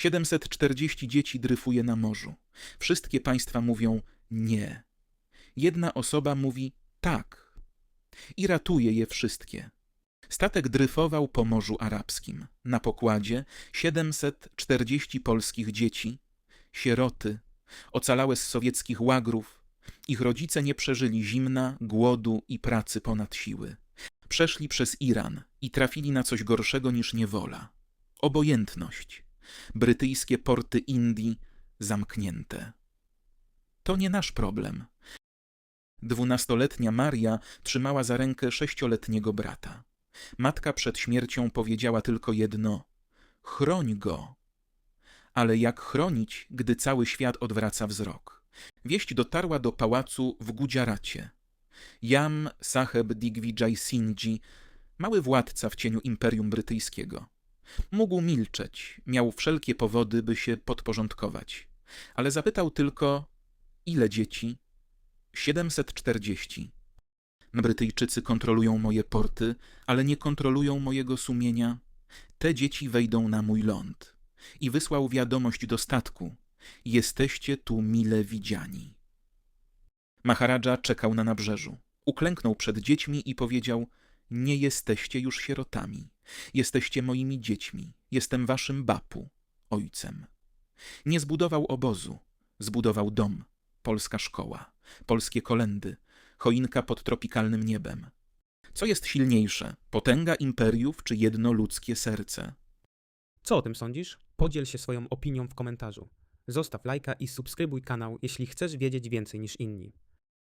740 dzieci dryfuje na morzu. Wszystkie państwa mówią nie. Jedna osoba mówi tak i ratuje je wszystkie. Statek dryfował po Morzu Arabskim. Na pokładzie 740 polskich dzieci, sieroty, ocalałe z sowieckich łagrów. Ich rodzice nie przeżyli zimna, głodu i pracy ponad siły. Przeszli przez Iran i trafili na coś gorszego niż niewola. Obojętność. Brytyjskie porty Indii zamknięte. To nie nasz problem. Dwunastoletnia Maria trzymała za rękę sześcioletniego brata. Matka przed śmiercią powiedziała tylko jedno: chroń go. Ale jak chronić, gdy cały świat odwraca wzrok? Wieść dotarła do pałacu w Gudziaracie. Jam Saheb Digvijay Singhi, mały władca w cieniu Imperium Brytyjskiego. Mógł milczeć, miał wszelkie powody, by się podporządkować, ale zapytał tylko: ile dzieci? 740. Brytyjczycy kontrolują moje porty, ale nie kontrolują mojego sumienia. Te dzieci wejdą na mój ląd. I wysłał wiadomość do statku. Jesteście tu mile widziani. Maharadża czekał na nabrzeżu. Uklęknął przed dziećmi i powiedział: Nie jesteście już sierotami. Jesteście moimi dziećmi. Jestem waszym bapu, ojcem. Nie zbudował obozu, zbudował dom, polska szkoła, polskie kolendy, choinka pod tropikalnym niebem. Co jest silniejsze, potęga imperiów czy jedno ludzkie serce? Co o tym sądzisz? Podziel się swoją opinią w komentarzu. Zostaw lajka i subskrybuj kanał, jeśli chcesz wiedzieć więcej niż inni.